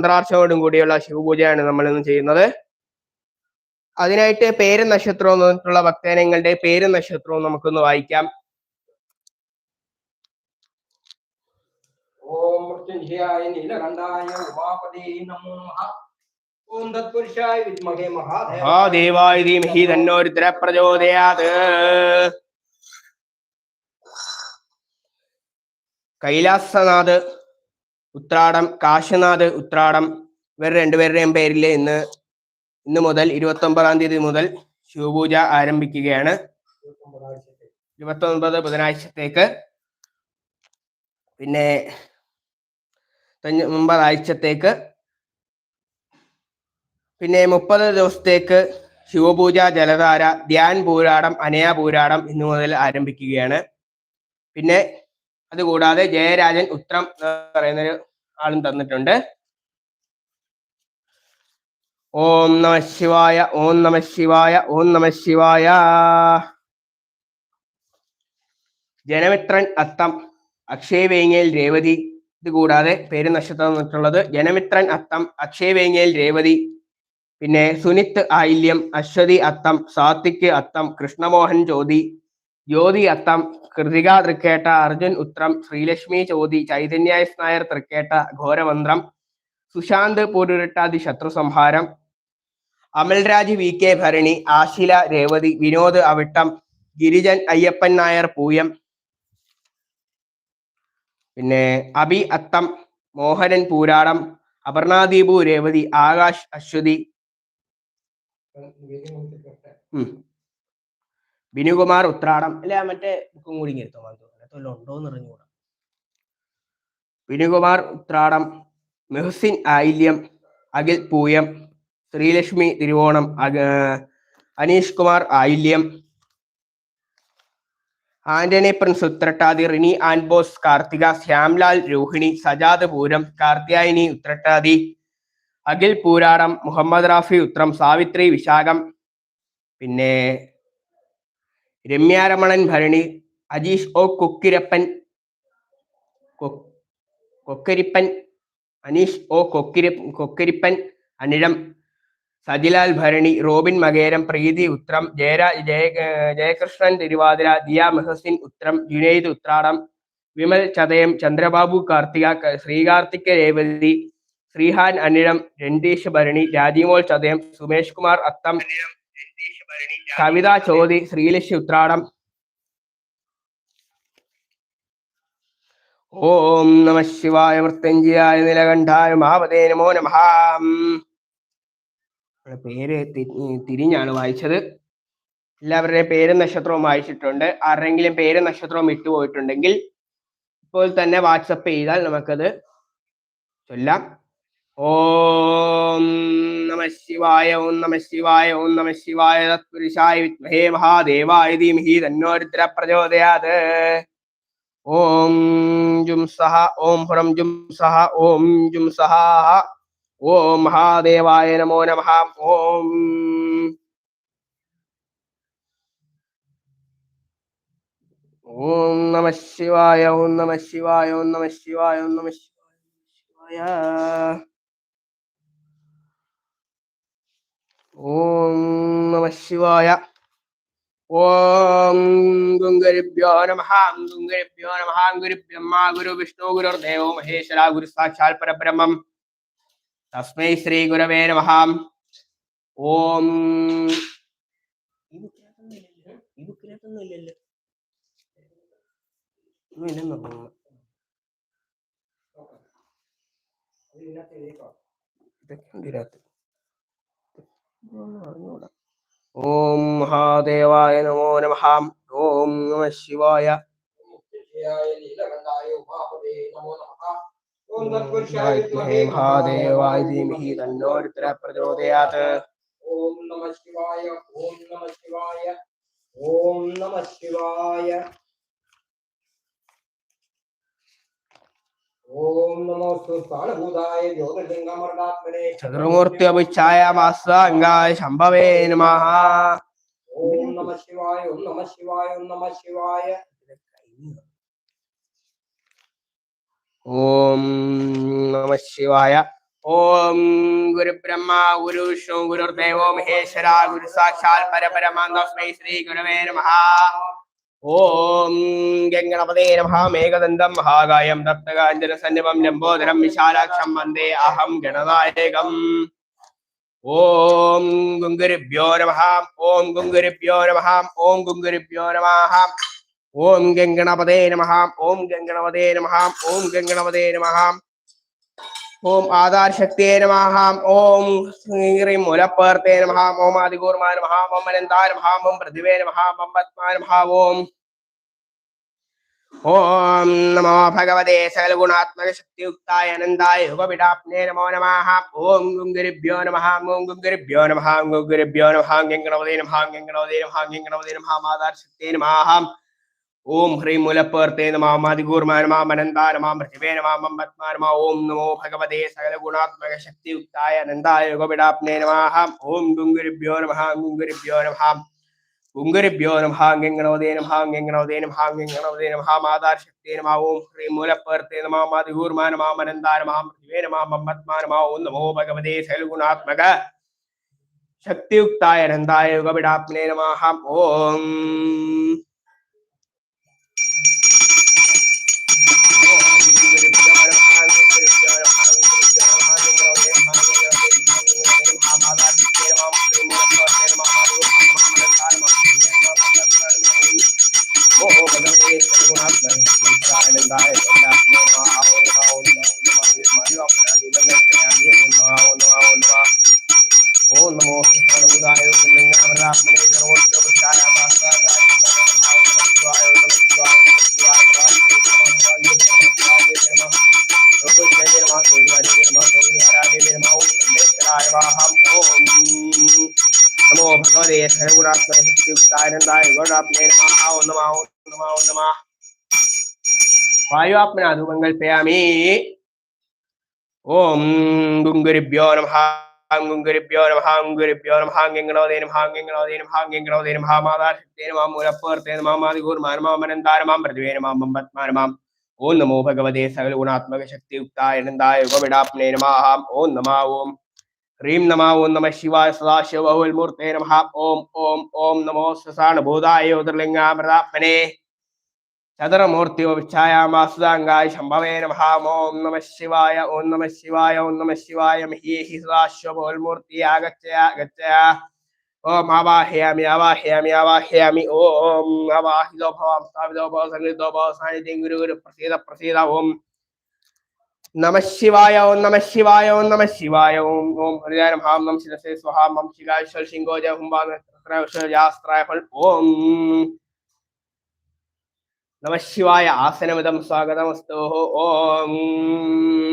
മന്ത്രാർച്ചയോടും കൂടിയുള്ള ശിവപൂജയാണ് നമ്മൾ ഇന്ന് ചെയ്യുന്നത്. അതിനായിട്ട് പേര് നക്ഷത്രം എന്ന് പറഞ്ഞിട്ടുള്ള ഭക്തജനങ്ങളുടെ പേര് നക്ഷത്രവും നമുക്കൊന്ന് വായിക്കാം. ഓം മൃത്യുഞ്ജയായ നീലകണ്ഠായ ഉമാപതേ നമോ നമഃ. ഓം തത്പുരുഷായ വിദ്മഹേ മഹാദേവ. ആ ദേവായ ധീമഹി തന്നോ രുദ്ര പ്രചോദയാത് കൈലാസനാഥ് ഉത്രാടം കാശനാഥ് ഉത്രാടം ഇവർ രണ്ടുപേരുടെയും പേരിൽ ഇന്ന് ഇന്ന് മുതൽ ഇരുപത്തി ഒമ്പതാം തീയതി മുതൽ ശിവപൂജ ആരംഭിക്കുകയാണ്. ഇരുപത്തി ഒൻപത് ബുധനാഴ്ചത്തേക്ക്. പിന്നെ ഒമ്പതാഴ്ചത്തേക്ക് പിന്നെ മുപ്പത് ദിവസത്തേക്ക് ശിവപൂജ ജലധാര ധ്യാൻ പൂരാടം അനയ പൂരാടം ഇന്നു മുതൽ ആരംഭിക്കുകയാണ്. പിന്നെ അതുകൂടാതെ ജയരാജൻ ഉത്രം എന്ന് പറയുന്നൊരു ആളും തന്നിട്ടുണ്ട്. ഓം നമ ശിവായ ഓം നമ ശിവായ ഓം നമ ശിവായ. ജനമിത്രൻ അത്തം അക്ഷയ വേങ്ങയിൽ രേവതി. ഇത് കൂടാതെ പേര് നക്ഷത്രം എന്നിട്ടുള്ളത് ജനമിത്രൻ അത്തം അക്ഷയ വേങ്ങയിൽ രേവതി. പിന്നെ സുനിത് ആയില്യം അശ്വതി അത്തം സാത്വിക് അത്തം കൃഷ്ണമോഹൻ ജ്യോതി. ജ്യോതി അത്തം കൃതിക തൃക്കേട്ട അർജുൻ ഉത്രം ശ്രീലക്ഷ്മി ചോതി ചൈതന്യ എസ് നായർ തൃക്കേട്ട ഘോരമന്ത്രം സുശാന്ത് പൂരുരുട്ടാതി ശത്രു സംഹാരം അമൽരാജ് വി കെ ഭരണി ആശില രേവതി വിനോദ് അവിട്ടം ഗിരിജൻ അയ്യപ്പൻ നായർ പൂയം പിന്നെ അബി അത്തം മോഹനൻ പൂരാടം അപർണാദീപു രേവതി ആകാശ് അശ്വതി ഉം. ബിനുകുമാർ ഉത്രാടം അല്ല മറ്റേ ബുക്കും കൂടി ഇങ്ങനെ എടുത്തോ അതിനകത്ത് ഉണ്ടോന്ന് അറിഞ്ഞുകൂടാ. ഉത്രാടം മെഹസിൻ ആയില്യം അഖിൽ പൂയം ശ്രീലക്ഷ്മി തിരുവോണം അനീഷ് കുമാർ ആയില്യം ആന്റണി പ്രിൻസ് ഉത്രട്ടാതി റിനി ആൻബോസ് കാർത്തിക ശ്യാംലാൽ രോഹിണി സജാദ് പൂരം കാർത്തിയായനി ഉത്രട്ടാതി അഖിൽ പൂരാടം മുഹമ്മദ് റാഫി ഉത്രം സാവിത്രി വിശാഖം പിന്നെ രമ്യാരമണൻ ഭരണി അജീഷ് ഒ കൊക്കിരപ്പൻ കൊക്കരിപ്പൻ അനീഷ് ഒ കൊക്കിര കൊക്കരിപ്പൻ അനിഴം സജിലാൽ ഭരണി റോബിൻ മകേരം പ്രീതി ഉത്രം ജയരാ ജയ ജയകൃഷ്ണൻ തിരുവാതിര ദിയ മെഹസിൻ ഉത്രം ജുനൈദ് ഉത്രാടം വിമൽ ചതയം ചന്ദ്രബാബു കാർത്തിക ശ്രീകാർത്തിക രേവതി ശ്രീഹാൻ അനിഴം രണ്ടീഷ് ഭരണി രാജിമോൾ ചതയം സുമേഷ് കുമാർ അത്തം കവിത ചോതി ശ്രീലക്ഷ്മി ഉത്രാടം. ഓം നമ ശിവായ വൃത്തഞ്ചിയായ നിലകണ്ഠായ മഹാപതേ നമോ നമഃ. പേര് തിരിഞ്ഞാണ് വായിച്ചത്. എല്ലാവരുടെയും പേരും നക്ഷത്രവും വായിച്ചിട്ടുണ്ട്. ആരുടെങ്കിലും പേരും നക്ഷത്രവും ഇട്ടുപോയിട്ടുണ്ടെങ്കിൽ ഇപ്പോൾ തന്നെ വാട്സപ്പ് ചെയ്താൽ നമുക്കത് ചൊല്ലാം. ഓം നമ ശിവായ ഓം നമ ശിവായ ഓം നമ ശിവായ. തത്പുരുഷായ വിദ്മഹേ മഹാദേവായ ധീമഹി തന്നോ രുദ്ര പ്രചോദയാത്. ഓം ജും സഹ ഓം ഹുറം ജും സഹ ഓം ജും സഹ. ഓം മഹാദേവായ നമോ നമ. ഓം ഓം നമ ശിവായ ഓം നമ ശിവായ ഓം നമ ശിവായ ഓം നമ ശിവായ. ഓം നമ ശിവായ. ഓം ഗുരുഭ്യോ നമ. ഗുരുഭ്യോ നമ. ഗുരുബ്രഹ്മ ഗുരു വിഷ്ണു ഗുരുദേവോ മഹേശ്വര ഗുരു സാക്ഷാൽ പരബ്രഹ്മം. തസ്മൈ ശ്രീ ഗുരവേ നമ. ഓം. ഇല്ലെന്ന് തോന്നുന്നു. ഇതൊക്കെ ഇതിനകത്ത്. ഓം മഹാദേവായ നമോ നമ. ഓം നമ ശിവായ. മഹാദേവായ ധീമഹി തന്നോരുത്ര പ്രചോദയാത് ഓം നമ ശിവായ ഓം നമ ശിവായ. ഓം നമ ശിവായ ഓം നമോസ്തു സ്ഥാനഭൂതായ ജ്യോതിർലിംഗമർണാത്മനെ ചതുർമൂർത്തി അഭിച്ഛായാമാസ അംഗായ ശംഭവേ നമഃ. ഓം നമ ശിവായ ഓം നമ ശിവായ ഓം നമ ശിവായ. ഓം നമ ശിവായ. ഓം ഗുരുബ്രഹ്മ ഗുരു വിഷ്ണു ഗുരുദേവോ മഹേശ്വര ഗുരു സാക്ഷാൽ പരപരമാന്തസ്മൈ ശ്രീ ഗുരുവേ നമഃ. ഓം ഗംഗണപതേ മേഘദന്തം മഹാകായം ദത്തകാഞ്ജന സന്നിപം ലംബോദരം വിശാലാക്ഷം വന്ദേ അഹം ഗണനായകം. ഓം ഗുങ്കുരുഭ്യോ നമഹാം ഓം ഗുങ്കുരുഭ്യോ നമഹാം ഓം ഗുങ്കുരുഭ്യോ നമഹാം ഓം ഗംഗണപതേ നമഹാം ഓം ഗംഗണപതേ നമഹാം ഓം ഗംഗണപതേ നമഃ. ഓം ആധാർ നമഹാം നമഃ. ഓം ശ്രീം മുലപ്പേർത്തേ നമഹാം ഓം ആദികൂർമാ നമഃ. ഓം അനന്തായ നമഃ. ഓം പ്രതിവേ നമഹാം ഓം പത്മാ നമഃ. ഓം ഓം നമോ ഭഗവതേ സകലഗുണാത്മക ശക്തിയുക്തായ അനന്തായ ഉപവിടാപ്നേ നമോ നമഃ. ഓം ഗുംഗരിഭ്യോ നമഃ. ഓം ഗുംഗരിഭ്യോ നമഃ. ഓം ഗുരുഭ്യോ നമഃ. ഗംഗണപതേ നമഃ. ഗംഗണപതേ നമഃ. ഗംഗണപതേ നമഃ. മാതാർ ശക്തേ നമഃ. ഓം ഹ്രീം മുലപ്പേർത്തേ നമാം ആദികൂർമാ നമാം അനന്താ നമാം പൃഥിവേ നമാം പത്മാ ഓം നമോ ഭഗവതേ സകല ഗുണാത്മക ശക്തിയുക്തായ അനന്തായ ഗോപിടാപ്നേ നമഃ ഓം ഗുരുഭ്യോ നമഹാം ഗുരുഭ്യോ നമഹാം ഗുങ്കുരുഭ്യോ നമഹാം ഗംഗണോദേ നമഹാം ഗംഗണോദേ നമഹാം ഗംഗണോദേ നമഃ മാതാർ ശക്തി നമാ ഓം ഹ്രീം മുലപ്പേർത്തേ നമാം ആദികൂർമാ നമാം അനന്താ നമാം പൃഥിവേ നമാം പത്മാ ഓം നമോ ഭഗവതേ സകല ഗുണാത്മക ശക്തിയുക്തായ അനന്തായ യുഗപിടാപ്നേ നമഃ ഓം ഓം നമോ ഭൂതായ ലിംഗാമരാത്മനെ സർവോത്സവസ്ഥായ നമോ ഭഗവതേ സർവഗുണാത്മശക്തിയുക്താനന്ദായ ഗോടാത്മേ നമഃ ഓം നമഃ ഓം നമഃ ഓം നമഃ വായുവാത്മന ധൂപങ്ങൾ പയാമി ഓം ഗുങ്കുരുഭ്യോ നമഃ ഗുങ്കുരുഭ്യോ നമഃ ഗുരുഭ്യോ നമഃ ഗംഗണോദേ നമഃ ഗംഗണോദേ നമഃ ഗംഗണോദേ നമഃ മാതാശക്തേ മാം മൂലപ്പേർത്തേ മാം മാതികൂർമാ നമഃ അനന്താരമാം പ്രതിവേ നമഃ പത്മാ നമഃ ഓം നമോ ഭഗവതേ സകല ഗുണാത്മക ശക്തിയുക്തായ അനന്തായ ഉപവിടാപ്നേ നമാഹാം ഓം നമാ ഓം ഹ്രീം നമ ഓം നമ ശിവായ സദാശിവ ബഹുൽമൂർത്തേ നമഃ ഓം ഓം ഓം നമോ സസാണഭൂതായ ജ്യോതിർലിംഗാമൃതാത്മനെ ചതുരമൂർത്തി ഛായാമാസുതാംഗായ ശംഭവേ നമഃ. ഓം നമ ശിവായ ഓം നമ ശിവായ ഓം നമ ശിവായ. മഹീഹി സദാശിവ ബഹുൽമൂർത്തി ആഗച്ഛയ ആഗച്ഛയ. ഓം ആവാഹയാമി ആവാഹയാമി ആവാഹയാമി. ഓം ആവാഹിതോ ഭവാം സ്ഥാപിതോ ഭവ സംഗീതോ ഭവ സാന്നിധ്യം ഗുരു ഗുരു പ്രസീത പ്രസീത. ഓം നമ ശിവായ ഓം നമ ശിവായ ഓം നമ ശിവായ. ഓം ഓം ഹരിയാനം ഹാം നം ശിരസേ സ്വഹാം മം ശികാശ്വർ ശിങ്കോജ ഹുംബാസ്ത്രായ ഓം നമ ശിവായ. ആസനമിതം സ്വാഗതമസ്തോ ഓം.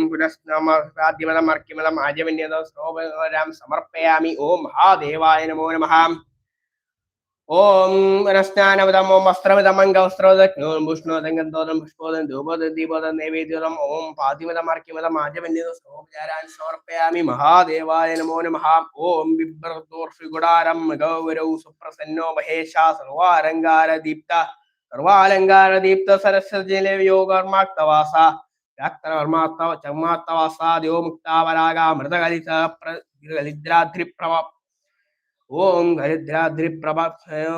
പുനഃസ്നമാദ്യമതം അർക്കിമതം ആജമന്യതം ശ്ലോകം സമർപ്പയാമി. ഓം മഹാദേവായ നമോ നമ. ഓം. പുനഃസ്നാനമിതം. ഓം വസ്ത്രമിതം. അംഗവസ്ത്രോദം ഭൂഷ്ണോദം ഗന്ധോദം പുഷ്പോദം ധൂപോദം ദീപോദം നൈവേദ്യോദം ഓം പാതിമിതം അർക്കിമതം ആജമന്യതം ശ്ലോകാരാൻ സമർപ്പയാമി. മഹാദേവായ നമോ നമ. ഓം. ബിഭ്രദോർഷിഗുടാരം ഗൗരൗ സുപ്രസന്നോ മഹേശ സർവാലങ്കാര ദീപ്ത സർവാലങ്കാര ദീപ്ത സരസ്വജല യോഗർമാക്തവാസ വ്യാക്തവർമാത്തവ ചർമാത്തവാസാദ്യോ മുക്താവരാഗ മൃതകലിത ഗലിദ്രാദ്രിപ്രഭ ഓം ഗലിദ്രാദ്രിപ്രഭ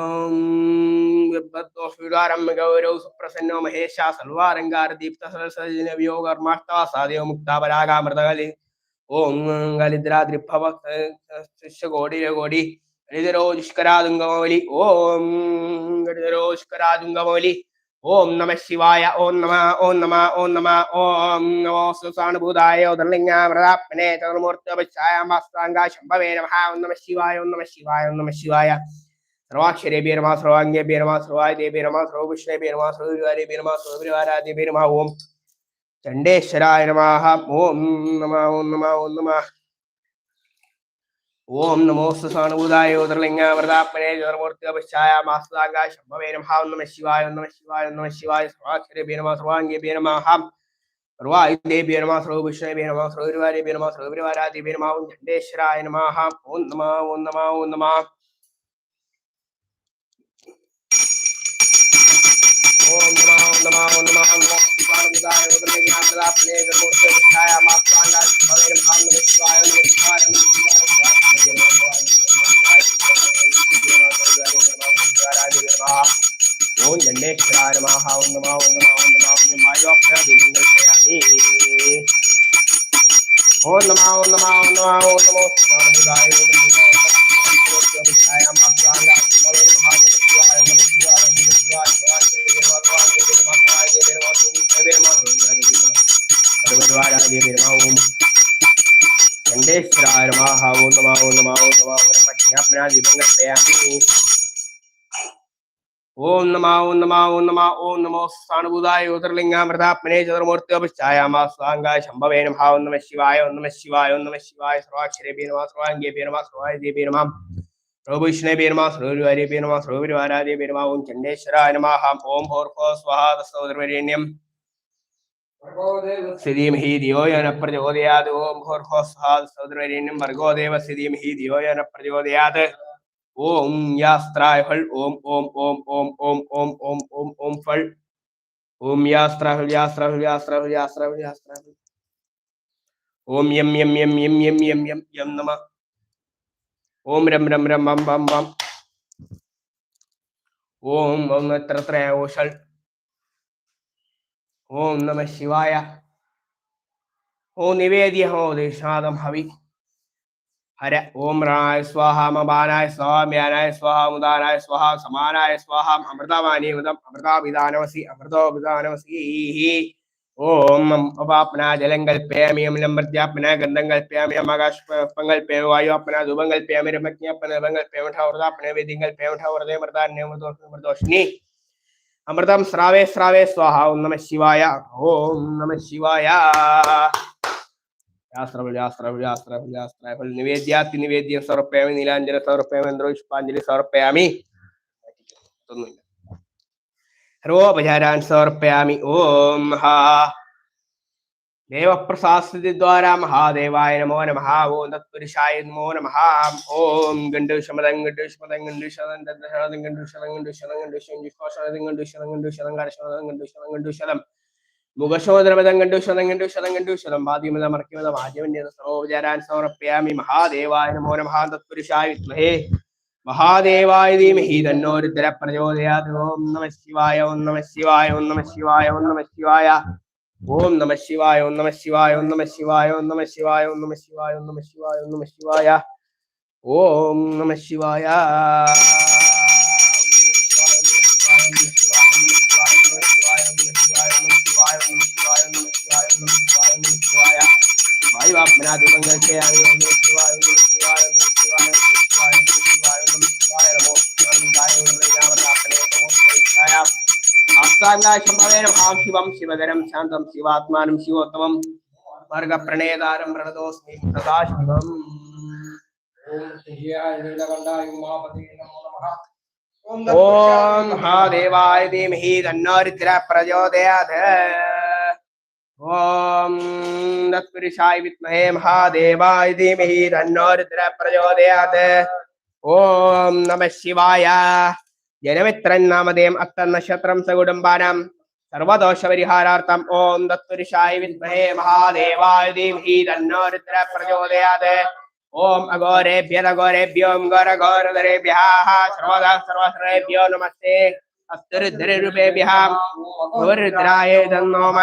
ഓം ഗൗരവ് സുപ്രസന്നോ മഹേശ. സർവാലങ്കാര ദീപ്ത സരസ്വജല യോഗർമാക്തവാസാദ്യോ മുക്താവരാഗ മൃതകലി ഓം ഗലിദ്രാദ്രിപ്രഭ കോടി കോടി. ഗരിതരോഷ്കരാതുങ്കമൗലി ഓം ഗണിതരോഷ്കരാതുംഗമൗലി ഓം നമ ശിവായ ഓം നമ ഓം നമ ഓം നമ ഓം നമോ സുസാനുഭൂതായ ഉദർലിംഗാമൃതാത്മനെ ചതുർമൂർത്തപശ്ചായാമാസ്താംഗ ശംഭവേ നമഃ ഓം നമ ശിവായ ഓം നമ ശിവായ ഓം നമ ശിവായ. സർവാക്ഷരേഭ്യ നമ സർവാംഗേഭ്യ നമ സർവഗുരുവാരാധ്യേഭ്യ നമ ഓം ചണ്ഡേശ്വരായ നമ ഓം നമ ഓം നമ ഓം നമ ഓം നമോ ശംഭവേ നമഃ. ശിവായ ശിവായ ശിവായ. ഓം നമ ഓം നമ ഓം നമ. ओम नमः ओम नमः ओम नमः ओम नमः शिवाय बुधाय उदमे ज्ञान तदा प्ले विमोक्ष छाया मात्रांगा भवे नमः ओम नमः शिवाय ओम नमः शिवाय ओम नमः शिवाय ओम गणेशाय नमः ओम नमः ओम नमः ओम नमः ओम माय ऑफ हेल्थ विमोक्षयामि ओम नमः ओम नमः ओम नमः ओम नमः शिवाय बुधाय उदमे ज्ञान ण्डेश्वराय नमः ओम नमः ओम नमः ओम नमः ब्रह्मज्ञापनादिभङ्गप्रयामि ഓം നമ ഓം നമ ഓം നമ ഓം നമോ. സ്ഥാണഭൂതായ ജ്യോതിർലിംഗാമൃതാത്മനെ ചതുർമൂർത്തിയോപശ്ചായാമാ സ്വാങ്കായ ശംഭവേ നമഃ. ഓം നമ ശിവായ ഓം നമ ശിവായ ഓം നമ ശിവായ. സർവാക്ഷരേഭ്യോ നമഃ സർവാംഗേഭ്യോ നമഃ സർവായുധേഭ്യോ നമഃ. സർവവിഷ്ണുഭ്യോ നമഃ സർവരുവാര്യേഭ്യോ നമഃ സർവരുവാരാധ്യേഭ്യോ നമഃ. ഓം ചണ്ഡേശ്വരായ നമഃ. ഓം ഭോർഭോ സ്വഹാ സ്ഥിതിയും ഹി ദിയോയന പ്രചോദയാത്. Om ഭോർഭോ സ്വഹാ തസ്സോദർവരേണ്യം ഭർഗോദേവ he ദിയോയന പ്രചോദയാത്. ഓം യാസ്ത്രായ ഫൾ ഓം ഓം ഓം ഓം ഓം ഓം ഓം ഓം ഓം ഫൾ ഓം യാസ്ത്രാഹുൽ യാസ്ത്രാഹുൽ യാസ്ത്രാഹുൽ യാസ്ത്രാഹുൽ യാസ്ത്രാഹുൽ ഓം യം യം യം യം യം യം യം യം നമ. ഓം രം രം രം ബം ബം വം ഓം ഓം എത്ര ഓഷൾ ഓം നമ ശിവായ. ഓ നിവേദ്യ ഹോ ദേശാദം ഹവി. ഹര ഓം റായ സ്വാഹ മബാനായ സ്വാഹ മ്യാനായ സ്വാഹ മുദാനായ സ്വാഹ സമാനായ സ്വാഹ അമൃതമാനീമൃതം അമൃതാപിതാനവസി അമൃതോപിതാനവസി ഓം അപാപ്ന ജലം കൽപ്പയാമി അമലം പ്രത്യാപ്ന ഗന്ധം കൽപ്പയാമി അമാകാശം കൽപ്പയാമി വായുവാപ്ന ധൂപം കൽപ്പയാമി രമജ്ഞാപ്ന രവം കൽപ്പയാമി ഠൗർദാപ്ന വേദ്യം കൽപ്പയാമി ഠൗർദേ മൃതാന്യമൃതോഷ്ണി അമൃതം സ്രാവേ സ്രാവേ സ്വാഹ. ഓം നമ ശിവായ. ഓം നമ ശിവായ. ശാസ്ത്രഫൽ ശാസ്ത്രഫൽ നിവേദ്യാത്തി നിവേദ്യം സമർപ്പയാമി നീലാഞ്ജന സമർപ്പയാമി പുഷ്പാഞ്ജലി സമർപ്പയാമി ഒന്നുമില്ല സർവോപചാരാൻ സമർപ്പയാമി ഓം ഹാ ദേവപ്രസാസ്തിദ്വാരാ മഹാദേവായ നമോ നമ ഓം തത്പുരുഷായ നമോ നമ ഓം ഗണ്ഡുഷമദം ഗണ്ഡുഷമദം ഗണ്ഡുഷമദം ദന്തശമദം ഗണ്ഡുഷമദം ഗണ്ഡുഷമദം ഗണ്ഡുഷം ജിഹ്വാശമദം ഗണ്ഡുഷമദം ഗണ്ഡുഷമദം കരശമദം കണ്ടു ശതം കണ്ടു ശതം കണ്ടു ശതം വാദ്യമദം അർക്യമദം ആദ്യമന്യത സർവോപചാരാൻ സമർപ്പയാമി മഹാദേവായ നമോ നമഃ തത്പുരുഷായ വിദ്മഹേ മഹാദേവായ ധീമഹി തന്നോ രുദ്ര പ്രചോദയാത് ഓം നമ ശിവായ ഓം നമ ശിവായ ഓം നമ ശിവായ ഓം നമ ശിവായ ഓം നമ ശിവായ ഓം നമ ശിവായ ഓം നമ ശിവായ ഓം നമ ശിവായ ഓം നമ ശിവായ ഓം നമ ശിവായ ഓം നമ ശിവായ ഓം നമ ശിവായ वायुवाप्मनादिमङ्गल सेयामि ॐ नमः शिवाय नमः शिवाय नमः शिवाय नमः शिवाय नमः शिवाय नमः शिवाय नमो शिवाय नमः नमो शिवाय आस्ताङ्गाशम्भवेन भाव शिवं शिवधरं शान्तं शिवात्मानं शिवोत्तमं वर्गप्रणेदारं प्रणतोऽस्मि सदाशिवम् ॐ हा देवाय धीमहि तन्नोरिद्रः प्रचोदयात् ഓം തത്പുരുഷായ വിദ്മഹേ മഹാദേവായ ധീമഹി തന്നോരുദ്ര പ്രചോദയാത്. ഓം നമ ശിവായ. ജനമിത്രൻ നാമധേയം അത്തം നക്ഷത്രം സകുടുംബാനാം സർവദോഷപരിഹാരാർത്ഥം ഓം തത്പുരുഷായ വിദ്മഹേ മഹാദേവായ ധീമഹി തന്നോരുദ്ര പ്രചോദയാത്. ഓം അഘോരേഭ്യതഘോരേഭ്യോം ഘോരഘോരധരേഭ്യः സർവദാ സർവസ്രേഭ്യോ നമസ്തേ. അസ്തുരുദ്രരൂപേഭ്യः ഘോരരുദ്രായ തന്നോമ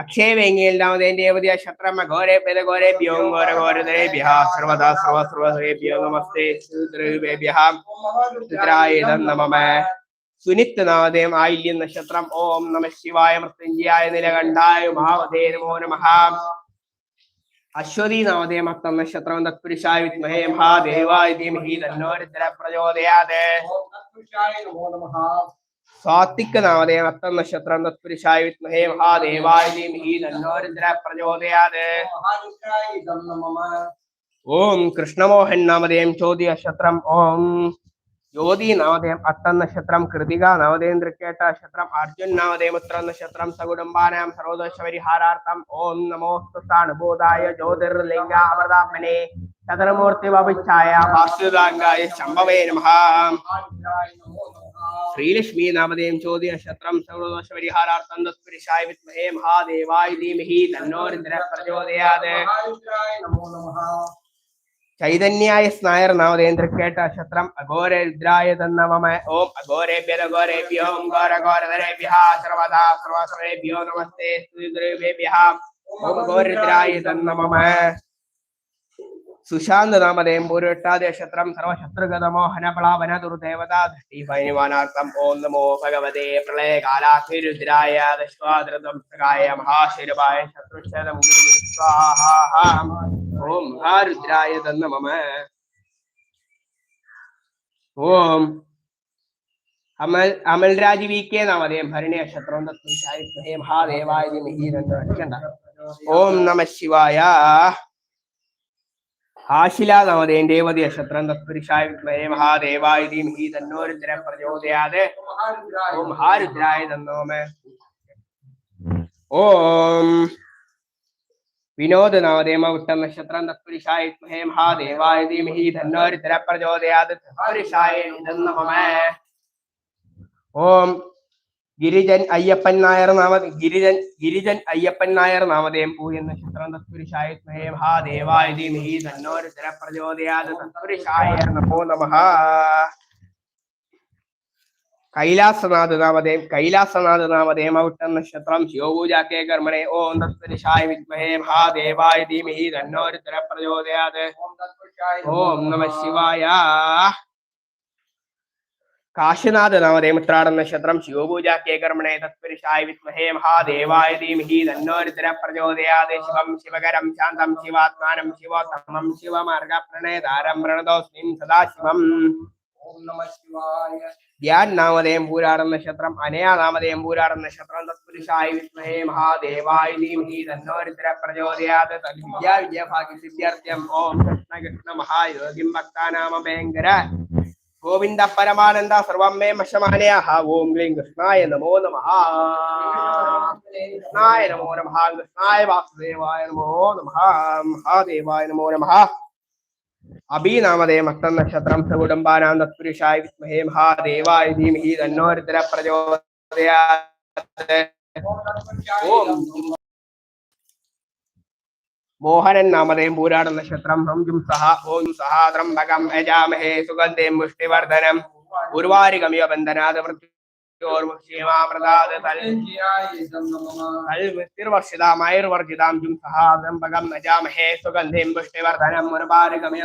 അക്ഷയവേങ്ങിയില്ലാമതേന്ദ്രിയപതിയ ശത്രമ ഘോരെ പേദ ഘോരെ വ്യോം ഘോര ഘോരതരേഭ്യ സർവദാ സർവ സർവഹേഭ്യോ നമസ്തേ. ശൂദ്രേഭ്യഹം രുദ്രായുധം നമമ. സുനിത് നാമദേം ആയില്യ നക്ഷത്രം. ഓം നമ ശിവായ മൃത്യുഞ്ജയായ നിലകണ്ഠായ ഭാവതേ നമോ നമ. അശ്വതി നാമദേം അത്തം നക്ഷത്രം. തത്പുരുഷായ വിദ്മഹേ മഹാദേവായ ധീമഹി. തന്നോരുദ്ര പ്രചോദയാത്. ഓം തത്പുരുഷായ നമോ നമഃ. സാത്വിക നാമദേവ നക്ഷത്രം തത്പുരുഷായ വിത്മഹേ മഹാദേവായ ധീമഹി തന്നോരുദ്ര പ്രചോദയാത്. ഓം കൃഷ്ണമോഹൻ നാമദേവം ചോദ്യ നക്ഷത്രം. ഓം. ജ്യോതി നവദേം അത്തം നക്ഷത്രം കൃതിക നാമധേയം തൃക്കേട്ട നക്ഷത്രം അർജുൻ നാമധേയം ഉത്ര നക്ഷത്രം സകുടുംബാനാം സർവദോഷ പരിഹാരാർത്ഥം ഓം നമോസ്തു സ്ഥാണുബോധായ ജ്യോതിർലിംഗ അമൃതാത്മനെ ചതുർമൂർത്തി വപിച്ചായ വാസുദാംഗായ ശംഭവേ നമഃ. ശ്രീലക്ഷ്മി നാമദേം ചോദ്യ നക്ഷത്രം സർവദോഷ പരിഹാരാർത്ഥം തസ്പുരുഷായ വിദ്മഹേ മഹാദേവായ ധീമഹി തന്നോരിന്ദ്ര പ്രചോദയാത് നമോ നമഃ. ചൈതന്യായ സ്നായർ നാമധേയം കേട്ട ക്ഷത്രം. അഘോര രുദ്രായ തന്നമമ. ഓം അഘോരേഭ്യ അഘോരേഭ്യോ ഓം ഘോര ഘോരധരേഭ്യ നമസ്തേ. ഓം അഘോരരുദ്രായ സുശാന്ത നാമധേയം പൂരുട്ടാതി നക്ഷത്രം സർവശത്രുഗതമോഹന പ്ലാവന ദുർദേവതാ ദൃഷ്ടി ഭൈനിവാനാർത്ഥം ഓം നമോ ഭഗവതേ പ്രളയ കാലാഖിരുദ്രായ ദശ്വാദ്രതംസകായ മഹാശിരവായ സ്വാഹ ഓം മഹാരുദ്രായ തന്ന മമ. ഓം. അമൽ അമൽരാജ് വി കെ നാമധേയം ഭരണേ വിദ്മഹേ മഹാദേവായ. ഓം നമ ശിവായ. ആശില നാമധേയം ദേവതി നക്ഷത്രം തത്പുരുഷായ വിദ്മഹേ മഹാദേവായ ധീമഹി തന്നോരുദ്ര പ്രചോദയാത് മഹാരുദ്രായ ഓം മഹാരുദ്രായ തന്നോമ ഓം വിനോദ നാമധേമ ഉത്തമ നക്ഷത്രം തത്പുരുഷായ വിദ്മഹേ മഹാദേവായ ധീമഹി തന്നോരുദ്ര പ്രചോദയാത് തത്പുരുഷായ നമമ ഓം ഗിരിജൻ അയ്യപ്പൻ നായർ നാമ ഗിരിജൻ ഗിരിജൻ അയ്യപ്പൻ നായർ നാമധേയം എന്ന നക്ഷത്രം തത്പുരുഷായ വിദ്മഹേ മഹാദേവായ ധീമഹി നമഃ കൈലാസനാഥ നാമധേയം കൈലാസനാഥ നാമധേയം ഔട്ടം നക്ഷത്രം ശിവപൂജാക്കേ കർമ്മണേ. ഓം തത്പുരുഷായ വിദ്മഹേ മഹാദേവായ ധീമഹി തന്നോരുദ്ര പ്രചോദയാത് ഓം നമ ശിവായ കാശിനാഥ നാമധേയം ഉത്രാടം നക്ഷത്രം ശിവപൂജാക്കേ കർമ്മണേ തത്പുരുഷായ വിദ്മഹേ മഹാദേവായ ധീമഹി തന്നോരുത്തര പ്രചോദയാതെ ശിവം ശിവകരം ശാന്തം ശിവാത്മാനം ശിവോത്തമം ശിവമാർഗ പ്രണേതാരം പ്രണതോസ്മിൻ സദാശിവം. ധ്യാൻ നാമധേയം പൂരാടം നക്ഷത്രം അനയാ നാമധേയം പൂരാടം നക്ഷത്രം തത്പുരുഷായ വിദ്മഹേ മഹാദേവായ ധീമഹി തന്നോരുത്തര പ്രചോദയാത് തദ്വിദ്യാ വിദ്യാഭാഗ്യ സിദ്ധ്യർത്ഥ്യം. ഓം കൃഷ്ണ കൃഷ്ണ മഹായോഗിം ഭക്താനാമ ഭയങ്കര ഗോവിന്ദ പരമാനന്ദ സർവം മേ മശമാനയാഹ ഓം ക്ലീം കൃഷ്ണായ നമോ നമ. കൃഷ്ണായ നമോ നമ. കൃഷ്ണായ വാസുദേവായ നമോ നമ. മഹാദേവായ നമോ നമ. അഭിനാമധേയം മത്തം നക്ഷത്രം സകുടുംബാനാം തത്പുരുഷായ വിസ്മഹേ മഹാദേവായ ധീമഹി തന്നോരുത്തര പ്രചോദയാ ഓം മോഹനൻ നാമധേയം പൂരാട നക്ഷത്രം ഹംജും സഹ ഓം സഹാദ്രംഭകം യജാമഹേ സുഗന്ധേം മുഷ്ടിവർദ്ധനം ഉർവാരികമിയ ബന്ധനാത് തൽവർഷിതാമൈർവർജിതാം ജും ഉർവാരികമിയ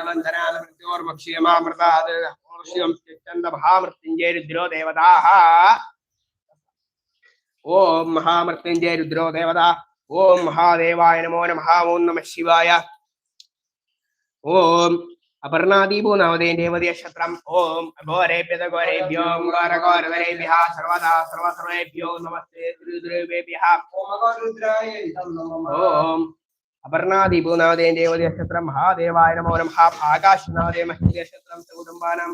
ഓം മഹാമൃത്യുഞ്ജയ രുദ്രോ ദേവത ഓം മഹാദേവായ നമോ നമഃ ഓം നമ ശിവായ. ഓം അപർണാദീപോ നവദേ ദേവതീയ നക്ഷത്രം ഓം ഘോരേഭ്യോ ഘോരഘോരവരേഭ്യ സർവദാ സർവസർവേഭ്യോ നമസ്തേ ത്രിദ്രവേഭ്യ ഓം അപർണാദീപോ നവദേ ദേവതീയ നക്ഷത്രം മഹാദേവായ നമോ നമഃ ആകാശനാദേ മഹ്യ നക്ഷത്രം സകുടുംബാനം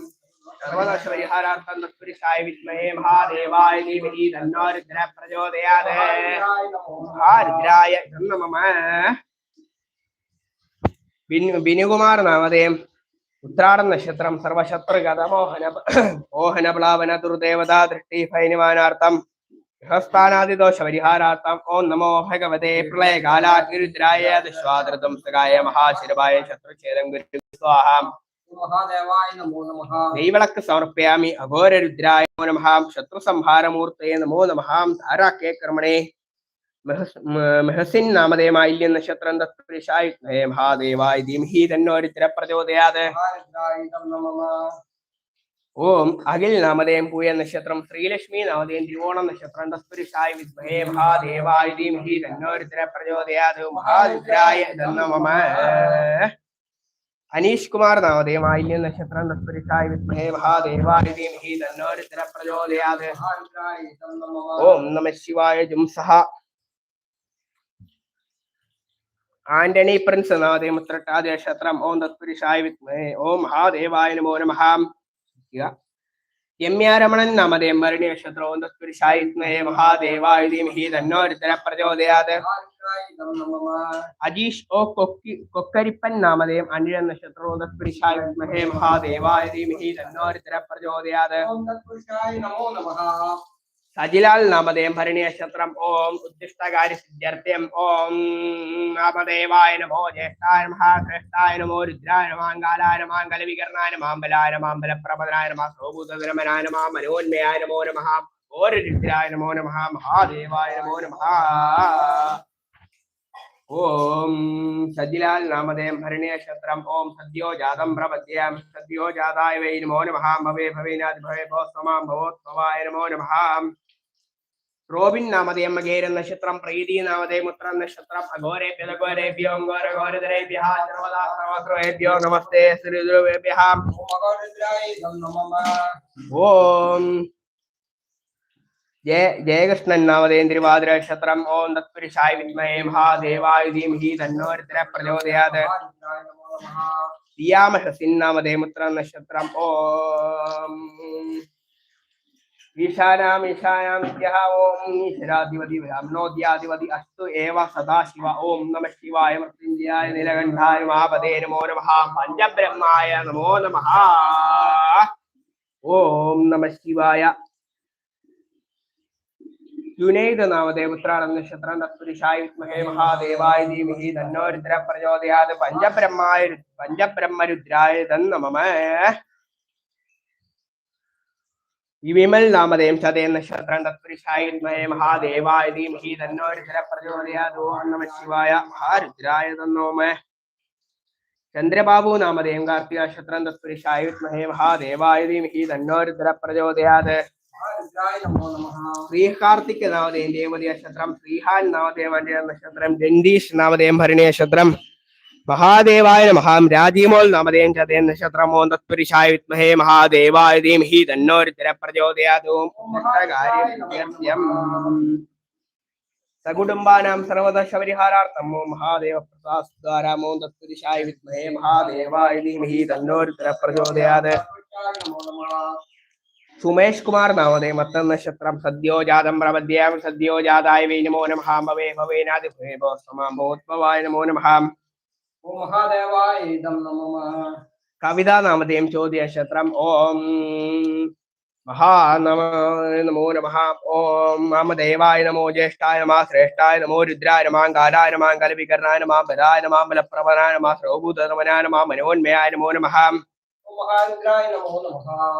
സർവദോഷപരിഹാരാർത്ഥം തത്പുരുഷായ വിദ്മഹേ മഹാദേവായ ധീമഹി തന്നോരുദ്ര പ്രചോദയാത് മഹാരുദ്രായ നമമ ബിനു ബിനുകുമാർ നാമധേയം. ഉത്രാടം നക്ഷത്രം. സർവശത്രുഗതമോഹന മോഹന പ്ലാവന ദുർദേവതാ ദൃഷ്ടി ഭൈനിവാനാർത്ഥം. ഗൃഹസ്ഥാനാദിദോഷപരിഹാരാർത്ഥം. ഓം നമോ ഭഗവതേ പ്രളയകാലാഗ്നിരുദ്രായ ദശ്വാദൃതം സകായ മഹാശിരവായ ശത്രുഛേദം ഗുരു സ്വാഹാം. നെയ്വിളക്ക് സമർപ്പയാമി. അഘോരരുദ്രായ നമോ നമ. ശത്രു സംഹാരമൂർത്തയെ നമോ നമഹാം ധാരാക്കേ കർമ്മണേ. മെഹസിൻ മ- മഹസിൻ നാമധേയമായില്യം നക്ഷത്രം തത്പുരുഷായ വിദ്മഹേ മഹാദേവായ ധീമഹി തന്നോരുദ്ര പ്രചോദയാത് ഓം അഖിൽ നാമദേം പൂയ നക്ഷത്രം. ശ്രീലക്ഷ്മി നാമധേയം തിരുവോണം നക്ഷത്രം തസ്പുരുഷായ വിദ്മഹേ മഹാദേവായ ധീമഹി തന്നോരുദ്ര പ്രചോദയാത് മഹാരുദ്രായ നമമ. അനീഷ് കുമാർ നവോദയ മാലിന്യ നക്ഷത്രം തത്പുരുഷായ ഓം നമ ശിവായ ജുംസഹ. ആന്റണി പ്രിൻസ് നവോദയ മുത്രട്ടാദ നക്ഷത്രം ഓം തത്പുരുഷായ വിദ്മഹേ ഓം മഹാദേവായ നമോ നമഹാം എം നമദേ രമണൻ നമദേം നക്ഷത്രം ഓം തത്പുരുഷായ വിദ്മഹേ മഹാദേവായ ധീമഹി തന്നോരുത്തര പ്രചോദയാത്. അജീഷ് ഒ കൊക്കരിപ്പൻ നാമദേവം അനിഴ നക്ഷത്രോദത്പുരുഷായ വിദ്മഹേ മഹാദേവായ ധീമഹി തന്നോരിത്ര പ്രചോദയാത്. സജിലാൽ നാമധേയം ഭരണിയക്ഷത്രം ഓം ഉദ്ദിഷ്ടകാര്യ സിദ്ധ്യർത്ഥ്യം ഓം നാമദേവായ നമോ ജ്യേഷ്ഠായ മഹാശ്രേഷ്ഠായ നമോ രുദ്രായ നമാങ്കാലായ നമാങ്കല വികർണായ മാമ്പലായ നമാമ്പല പ്രപദനായ നമാ സോഭൂതരമനായ നമാ മനോന്മയായ നമോ നമഹ ഓരോ രുദ്രായ നമോ നമഹ മഹാദേവായ നമോ നമഹ ഓം സജിലാൽ നാമദേം ഹരിണയ ക്ഷത്രം. ഓം സദ്യോ ജാതം പ്രപദ്യം സദ്യോ ജാതായ വൈ നമോ നമഹ. ഭവേ ഭവേനാഥ് ഭവേ ഭോസ്തമാം ഭവോത്മവായ നമോ നമഹ. റോബിൻ നാമദേം മകേരൻ നക്ഷത്രം. പ്രീതി നാമദേം ഉത്തര നക്ഷത്രം. അഘോരെ പിതഘോരേഭ്യോ ഘോരഘോരേഭ്യോ നമസ്തേ. ശ്രീ ഓം ജയ ജയകൃഷ്ണൻ നവദേൻ തിരുവാതിര നക്ഷത്രം ഓം തത്പുരുഷായ വിദ്മയേ മഹാദേവായ ധീമഹി തന്നോരത്തിനെ പ്രചോദയാത്. സിന്നാമദേമുത്ര നക്ഷത്രം ഓം. ഈശാനാം ഈശാനാം വിദ്യഃ ഓം ഈശ്വരാധിപതി ബ്രഹ്മണോദ്യാധിപതി അസ്തു ഏവ സദാശിവ. ഓം നമ ശിവായ മൃത്യുഞ്ജയായ നിലകണ്ഠായ മഹാപതേ നമോ നമ പഞ്ചബ്രഹ്മായ നമോ നമ ഓം നമ ശിവായ നക്ഷത്രം തത്പുരുഷായ വിദ്മഹേ മഹാദേവായ ധീമഹി തന്നോരുദ്ര പ്രചോദയാത് പഞ്ചബ്രഹ്മായ പഞ്ചബ്രഹ്മരുദ്രായ തന്നമമ വിമൽ നാമധേയം ചതേ നക്ഷത്രം തത്പുരുഷായ മഹാദേവായ ധീമഹി തന്നോരുദ്ര പ്രചോദയാത് നമ ശിവായ മഹാരുദ്രായ തന്നോമ ചന്ദ്രബാബു നാമധേയം കാർത്തിക നക്ഷത്രം തത്പുരുഷായ മഹാദേവായ ധീമഹി തന്നോരുദ്ര പ്രചോദയാത് ശ്രീഹാർത്തിക് നവതയം ദേവതയ നക്ഷത്രം ശ്രീഹാൻ നവദേവന്റെ നക്ഷത്രം ഗണ്ടീഷ് നവതയം ഭരണീയ നക്ഷത്രം മഹാദേവായ മഹാം രാജീമോൽ നാമദേം ചതയം നക്ഷത്രം ഓം തത്പുരുഷായ വിത്മഹേ മഹാദേവായ ധീമഹി തന്നോരുത്തര പ്രചോദയാതും. സകുടുംബാനാം സർവദശപരിഹാരാർത്ഥം ഓം മഹാദേവ പ്രസാസ്താരാം തത്പുരുഷായ വിത്മഹേ മഹാദേവായ ധീമഹി തന്നോരുത്തര പ്രചോദയാത്. സുമേഷ് കുമാർ നവദേ മത്തം നക്ഷത്രം സദ്യോ ജാതം സദ്യോജാതായ സദ്യോ ജാതായ നമോ നമഹാം ഭവേ ഭവേനാദി ഭവേഭോസ്തമാം ഭോത്മവായ നമോ നമഹാം. ഓ മഹാദേവായ നമമ കവിതാ നാമദേം ചോദ്യ നക്ഷത്രം ഓം മഹാ നമ നമോ നമഹ ഓം നാമദേവായ നമോ ജ്യേഷ്ഠായ നമ ശ്രേഷ്ഠായ നമോ രുദ്രായ നമാം കാലായ നമാം കലവികർണായ നമാം ബലായ നമാം ബലപ്രവനായ നമാ ശ്രോഭൂതമനായ നമാ മനോന്മയായ നമോ നമഹാം.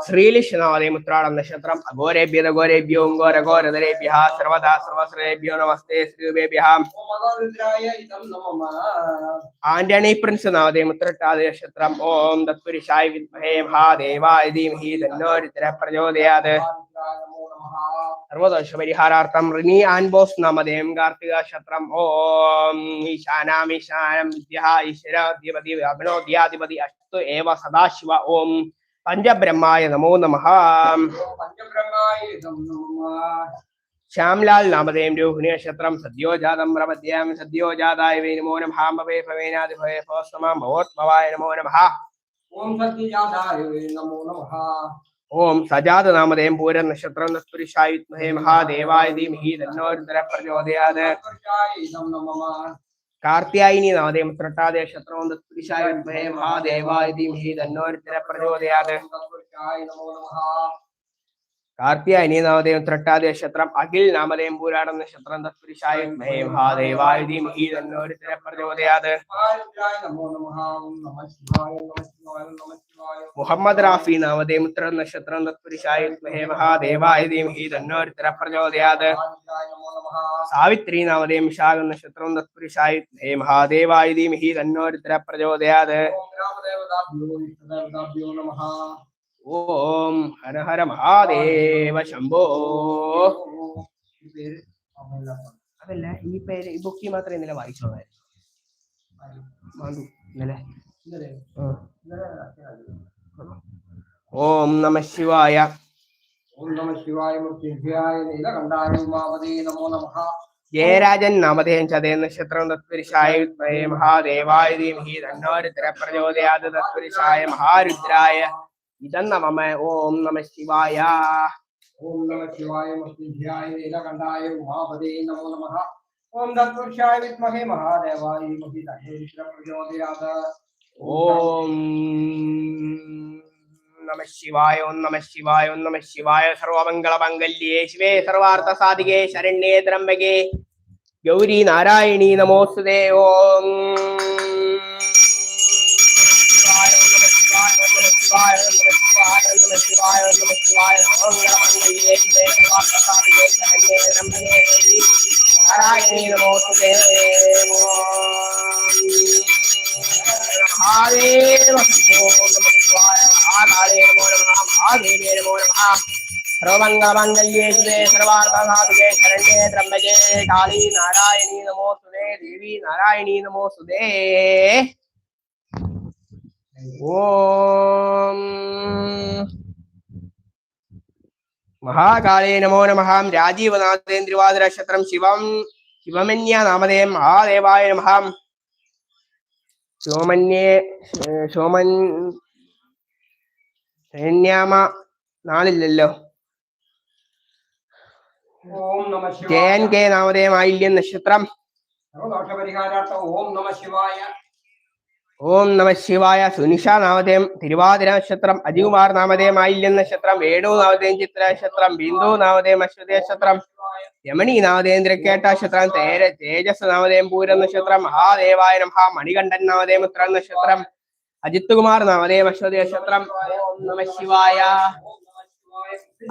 ശ്രീലിശനാദേമുത്രാടം നക്ഷത്രം. അഘോരേഭ്യത ഘോരേഭ്യോം ഘോര ഘോരധരേഭ്യ സർവദാ സർവസ്രേഭ്യോ നമസ്തേ ശ്രീഭ്യ ആന്റണി പ്രിൻസ് നാദേമുത്രട്ടാദ നക്ഷത്രം. ഓം തത്പുരുഷായ വിദ്മഹേ മഹാദേവായ ധീമഹി തന്നോരുത്തര പ്രചോദയാത്. സർവദോഷപരിഹാരാർത്ഥം റിനി ആൻബോസ് നാമധേയം കാർത്തിക ക്ഷത്രം ഓം ഈശാനാം ഈശാനം വിദ്യ ഈശ്വരാധിപതി അഭിനോദ്യാധിപതി തസ്തു ഏവ സദാശിവ ഓം പഞ്ചബ്രഹ്മായ നമോ നമ ശ്യാംലാൽ നാമദേം രൂഹിണീക്ഷത്രം സദ്യോജാതം പ്രപദ്യാം സദ്യോജാതായ വേ നമോ നമ ഭവേ ഭവേനാദി ഭവേ ഭവസ്തമാം ഭവോത്മവായ നമോ നമ ഓം സദ്യോജാതായ വേ നമോ നമ ഓം സജാത നാമദേം പൂര നക്ഷത്രം നസ്പുരുഷായുത്മഹേ മഹാദേവായ ധീമഹി തന്നോരുത്തര പ്രചോദയാത് കാർത്യായിനി നവദേവം ത്രട്ടാദേ ശത്രുവന്ത മഹാദേവായ ധീമഹി തന്നോരുത്തര പ്രചോദയാതെ. നമോ നമഃ കാർത്തിയ അനിയനാമദേവം ത്രട്ടാദി നക്ഷത്രം അഖിൽ നാമദേവം പൂരാടം നക്ഷത്രം തത്പുരുഷായ മുഹമ്മദ് റാഫി നാമദേവം ഉത്തര നക്ഷത്രം തത്പുരുഷായ മഹാദേവായ പ്രചോദയാത് സാവിത്രി നാമദേവം വിശാഖ നക്ഷത്രം തത്പുരുഷായ മഹാദേവായ ധീമഹി പ്രചോദയാത് ഓം ഹര ഹര മഹാദേവ ശംഭോ. അതല്ല ഈ പേര് ഈ ബുക്കി മാത്രം ഇന്നലെ വായിച്ചുള്ളായിരുന്നു ഇന്നലെ. ഓം നമ ശിവായ. ഓം നമ ശിവായ നമോ നമഃ. ജയരാജൻ നാമധേയം ചതേ നക്ഷത്രം തത്പുരുഷായ വിദ്മയെ മഹാദേവായ ധീമഹി ധന്നോരുദ്ര പ്രചോദയാത് തത്പുരുഷായ മഹാരുദ്രായ इदन्नवमे ओम नमः शिवाय। ओम नमः शिवाय मस्तिभ्याय नीलकंठाय महापदे नमो नमः। ओम दत्तुर्षाय विद्महे महादेवाय विद्महे दहेश्वर प्रज्योतिराद ओम नमः शिवाय ओम नमः शिवाय ओम नमः शिवाय। सर्वमंगल मंगल्ये शिवे सर्वार्थ साधिके शरण्ये त्र्यंबके गौरी नारायणी नमोस्तुते ओम ഓം നമഃ ശിവായ ഓം നമഃ ശിവായ ഓം നമഃ ശിവായ സർവമംഗള മംഗല്യേ ശിവേ ഓം. മഹാകാളേ നമോ നമഃ രാജീവനാഥേന്ദ്ര തിരുവാതിരക്ഷത്രം ശിവം. ശിവമന്യ നാമദേം മഹാദേവായ നമഃ സോമന്യേ ശോമൻ ശരണ്യാമ നാളില്ലല്ലോ. ഓം നമ ജെ എൻ ശിവായ കെ നാമധേയം ആയില്യം നക്ഷത്രം. സർവദോഷപരിഹാരാർത്ഥം ഓം നമ ശിവായ. ഓം നമ ശിവായ സുനിഷ നാമധേയം. തിരുവാതിര നക്ഷത്രം അജികുമാർ നാമധേയം ആയില്യം നക്ഷത്രം വേണു നാമധേയം ചിത്ര നക്ഷത്രം ബിന്ദു നാമധേയം അശ്വതി നക്ഷത്രം യമണി നാമധേയം തിരക്കേട്ട നക്ഷത്രം തേര തേജസ് നാമധേയം പൂരം നക്ഷത്രം മഹാദേവായ നമഃ മണികണ്ഠൻ നാമധേയം ഉത്ര നക്ഷത്രം അജിത് കുമാർ നാമധേയം അശ്വതി നക്ഷത്രം നമ ശിവായ.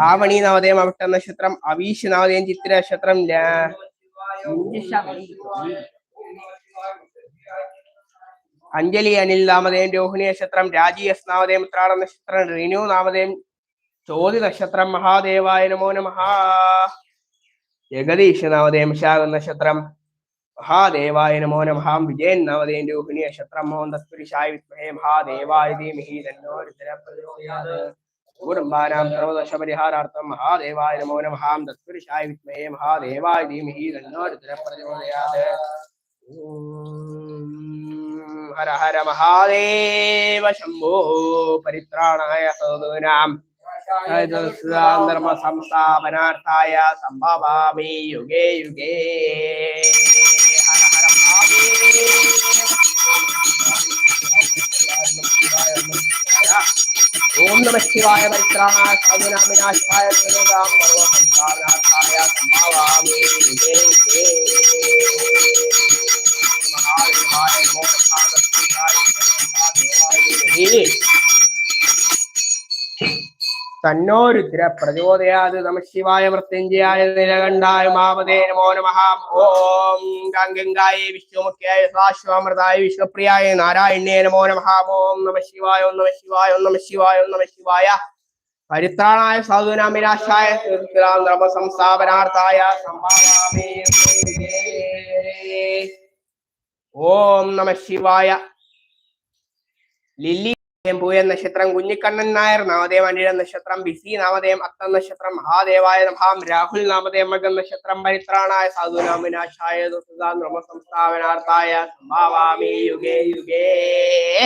ആവണി നാമധേയം അവിട്ട നക്ഷത്രം അവീഷ് നാമധേയം ചിത്ര നക്ഷത്രം അഞ്ജലി അനിൽ നാമധേയം രോഹിണി നക്ഷത്രം രാജി എസ് നാമധേയം ഉത്രാട നക്ഷത്രം റിനു നാമധേയം ചോതി നക്ഷത്രം മഹാദേവായ നമോ നമ ജഗദീഷ് നാമധേയം ശാഖ നക്ഷത്രം മഹാദേവായ നമോ നമഹാം വിജയൻ നാമധേയം രോഹിണി നക്ഷത്രം മോഹൻ തസ്പുരിശായ വിദ്മഹേ മഹാദേവായ ധീമഹി തന്നോ രുദ്രഃ പ്രചോദയാത് കുടുംബാനാം സർവദോഷ പരിഹാരാർത്ഥം മഹാദേവായ നമോ നമഹാം തസ്പുരിശായ വിദ്മഹേ മഹാദേവായ ധീമഹി തന്നോ രുദ്രപ്രചോദയാത് ഓം. ഹര ഹര മഹാദേവ ശംഭോ പരിത്രാണായ സദൂനാം ധർമ്മ സംസ്ഥാപനാർത്ഥായ സംഭവാമി യുഗേ യുഗേ ഹര ഹര മഹാദേവ ഓം നമ ശിവായ പരിത്രാണായ സാധുനാമിനാശായ സർവതാം സർവ സംസ്ഥാപനാർത്ഥായ സംഭവാമി തന്നോ രുദ്ര പ്രചോദയാത് നമ ശിവായ മൃത്യുഞ്ജയായ നിലകണ്ഠായ മാമതേ നമോ നമഃ ഓം ഗംഗംഗായ വിശ്വമുഖ്യായ സാശ്വാമൃതായ വിശ്വപ്രിയായ നാരായണ്യേ നമോ നമഃ ഓം നമ ശിവായ ഓം നമ ശിവായ ഓം നമ ശിവായ ഓം നമ ശിവായ. പരിത്രാണായ സാധുനാമിനാശായ ധർമ്മ സംസ്ഥാപനാർത്ഥായ ഓം നമ ശിവായ. ലില്ലി പൂയ നക്ഷത്രം കുഞ്ഞിക്കണ്ണൻ നായർ നാമധേയം അനിഴ നക്ഷത്രം ബിസി നാമദേവം അത്തം നക്ഷത്രം മഹാദേവായ നഭാം രാഹുൽ നാമദേവ മകൻ നക്ഷത്രം പരിത്രാണായ സാധുനാമിനാശായ നമ സംസ്ഥാപനാർത്ഥായ സംഭാവാമി യുഗേ യുഗേ.